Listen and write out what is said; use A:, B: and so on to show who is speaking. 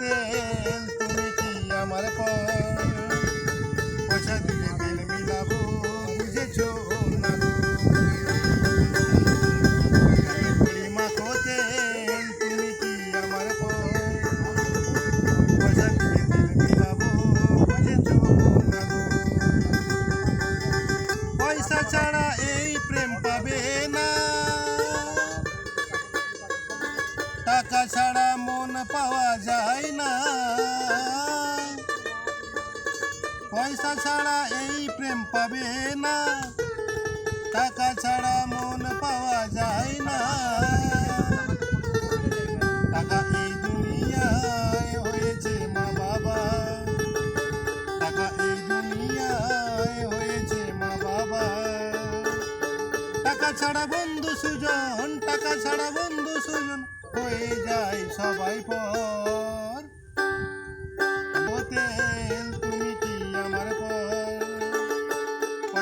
A: তেল তুমি কি আমার পর পয়সা ছাড়া এই প্রেম পাবে না। টাকা ছাড়া মন পাওয়া যায় না। টাকা এই দুনিয়ায় হয়েছে মা বাবা। টাকা এই দুনিয়ায় হয়েছে মা বাবা। টাকা ছাড়া বন্ধু সুজন, টাকা ছাড়া বন্ধু সুজন, হয়ে যায় সবাই পর